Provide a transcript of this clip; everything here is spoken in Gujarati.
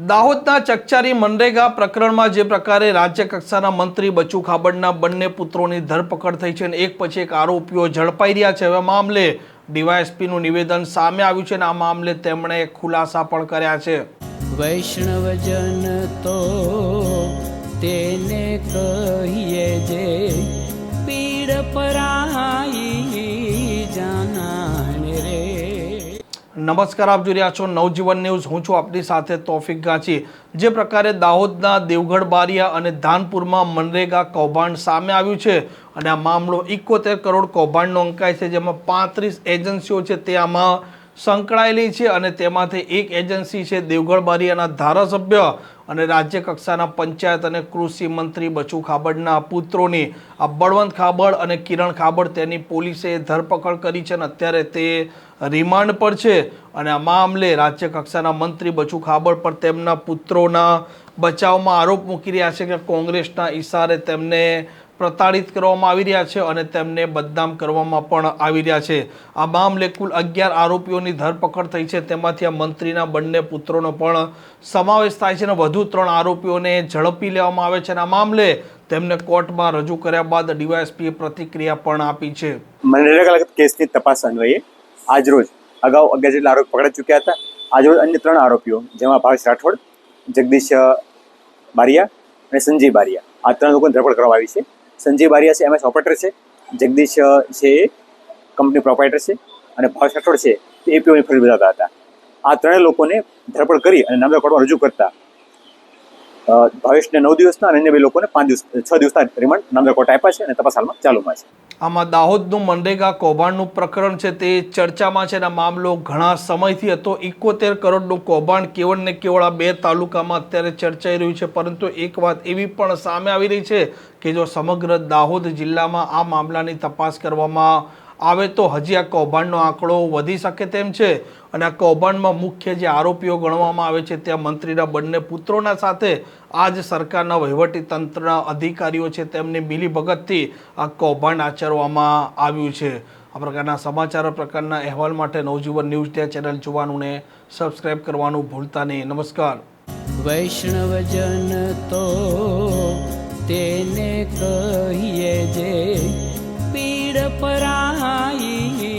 દાહોદના ચકચારી મનરેગા પ્રકરણમાં જે પ્રકારે રાજ્ય કક્ષાના મંત્રી બચુ ખાબડના બંને પુત્રોની ધરપકડ થઈ છે અને એક પછી એક આરોપીઓ ઝડપાઈ રહ્યા છે. હવે મામલે ડીવાયએસપીનું નિવેદન સામે આવ્યું છે અને આ મામલે તેમણે ખુલાસા પણ કર્યા છે. વૈષ્ણવજન તો તેને કહીએ જે નમસ્કાર, આપ જોઈ રહ્યા છો નવજીવન ન્યૂઝ. હું છું આપની સાથે તોફિક ગાંચી. જે પ્રકારે દાહોદના દેવગઢ બારિયા અને ધાનપુરમાં મનરેગા કૌભાંડ સામે આવ્યું છે અને આ મામલો ઇકોતેર કરોડ કૌભાંડનો અંકાય છે, જેમાં પાંત્રીસ એજન્સીઓ છે તે આમાં સંકળાયેલી છે અને તેમાંથી એક એજન્સી છે દેવગઢ બારિયાના ધારાસભ્ય અને રાજ્ય કક્ષાના પંચાયત અને કૃષિ મંત્રી બચુ ખાબડના પુત્રોની આ બળવંત ખાબડ અને કિરણ ખાબડ તેની પોલીસે ધરપકડ કરી છે અને અત્યારે તે રિમાન્ડ પર છે. અને આ મામલે રાજ્ય કક્ષાના મંત્રી બચુ ખાબડ પર તેમના પુત્રોના બચાવમાં આરોપ મૂકી રહ્યા છે કે કોંગ્રેસના ઈશારે તેમને પ્રતાડિત કરવામાં આવી રહ્યા છે અને તેમને બદનામ કરવામાં પણ આવી રહ્યા છે. આ મામલે કુલ અગિયાર આરોપીઓની ધરપકડ થઈ છે. તેમાંથી આ મંત્રીના બંને પુત્રોનો પણ સમાવેશ થાય છે અને વધુ ત્રણ આરોપીઓને ઝડપી લેવામાં આવે છે અને આ મામલે તેમને કોર્ટમાં રજૂ કર્યા બાદ ડીવાયએસપીએ પ્રતિક્રિયા પણ આપી છે. મનરેગા કેસની તપાસ અન્વયે આજરોજ અગાઉ અગિયાર જેટલા આરોપી પકડાઈ ચૂક્યા હતા. આજરોજ અન્ય ત્રણ આરોપીઓ, જેમાં ભાવેશ રાઠોડ, જગદીશ બારિયા અને સંજય બારિયા. આ ત્રણ લોકોની ધરપકડ કરવામાં આવી છે. સંજય બારિયા છે એમએસ ઓપરેટર છે, જગદીશ છે કંપની પ્રોપાઇટર છે અને ભાવ રાઠોડ છે તે એપીઓની ફરજ બજાવતા હતા. આ ત્રણેય લોકોને ધરપકડ કરી અને નામદાર કોર્ટમાં રજૂ કરતા. ભાવેશને નવ દિવસના અને અન્ય બે લોકોને પાંચ દિવસ, છ દિવસના રિમાન્ડ નામદાર કોર્ટ આપ્યા છે અને તપાસ હાલમાં ચાલુમાં છે. આમાં દાહોદનું મનરેગા કૌભાંડનું પ્રકરણ છે તે ચર્ચામાં છે અને મામલો ઘણા સમયથી હતો. ઇકોતેર કરોડનું કૌભાંડ કેવળ ને કેવળ આ બે તાલુકામાં અત્યારે ચર્ચાઈ રહ્યું છે. પરંતુ એક વાત એવી પણ સામે આવી રહી છે કે જો સમગ્ર દાહોદ જિલ્લામાં આ મામલાની તપાસ કરવામાં આવે તો હજી આ કૌભાંડનો આંકડો વધી શકે તેમ છે. અને આ કૌભાંડમાં મુખ્ય જે આરોપીઓ ગણવામાં આવે છે ત્યાં મંત્રીના બંને પુત્રોના સાથે આ જ સરકારના વહીવટી તંત્રના અધિકારીઓ છે તેમની મિલીભગતથી આ કૌભાંડ આચરવામાં આવ્યું છે. આ પ્રકારના સમાચાર પ્રકારના અહેવાલ માટે નવજીવન ન્યૂઝ ડે ચેનલ જોવાનું ને સબસ્ક્રાઇબ કરવાનું ભૂલતા નહીં. નમસ્કાર. વૈષ્ણવજન તો તેને કહીએ જે पराई